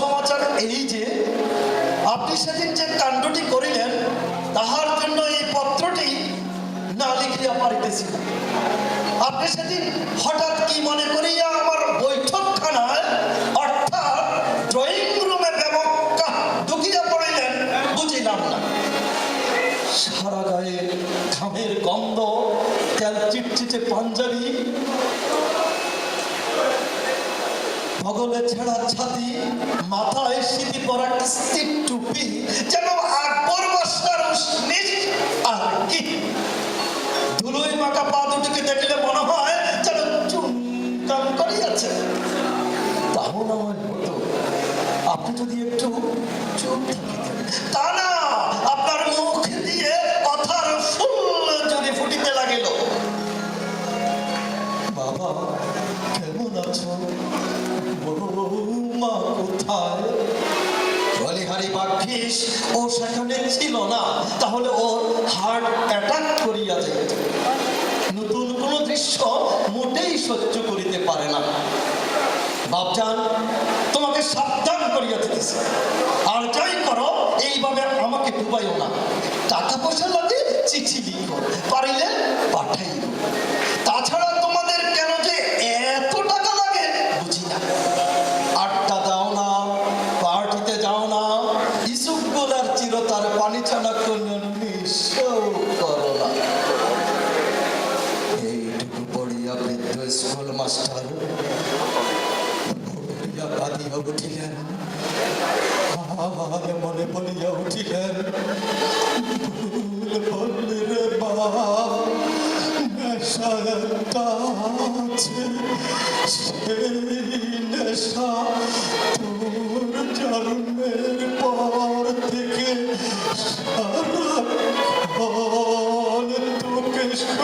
সমাচার এই যে, আপনি সেদিন যে কাণ্ডটি করিলেন, তাহার জন্য এই পত্রটি না লিখিয়া পারিতেছি আপনি সেদিন হঠাৎ কি মনে করিয়া আমার বৈঠকখানায়, অর্থাৎ ড্রয়িং রুমে ব্যবকা ঢুকিয়া পড়িলেন, বুঝিলাম না। সারা গায়ে ঘামের গন্ধ, তেল চিটচিটে পাঞ্জাবি বগলে ছেঁড়া ছাতি, মাথায় সিঁথি পরা স্টিপ টুপি, যেন আকবর বাদশার উসনিস আর কি। ধুলোই মাখা পা দুটিকে দেখলে মনে হয় যেন চুনকান করিয়াছে। তাও না হতো আপনি যদি একটু চুপ থাকিতেন। তা না, আপনার মুখ দিয়ে কথার ফুল যদি ফুটিতে লাগিল। বাবা, কেমন আছো? মোটেই সহ্য করিতে পারে না। বাপজান, তোমাকে সাবধান করিয়া আর যাই করো, এইভাবে আমাকে ডুবাইও না। টাকা পয়সা পারিলে চিরতার পানি ছানা কোন এইটুকু পড়িয়া বৃদ্ধ স্কুল মাস্টার উঠিলেন। মনে পড়িয়া উঠিলেন বাপ নেশা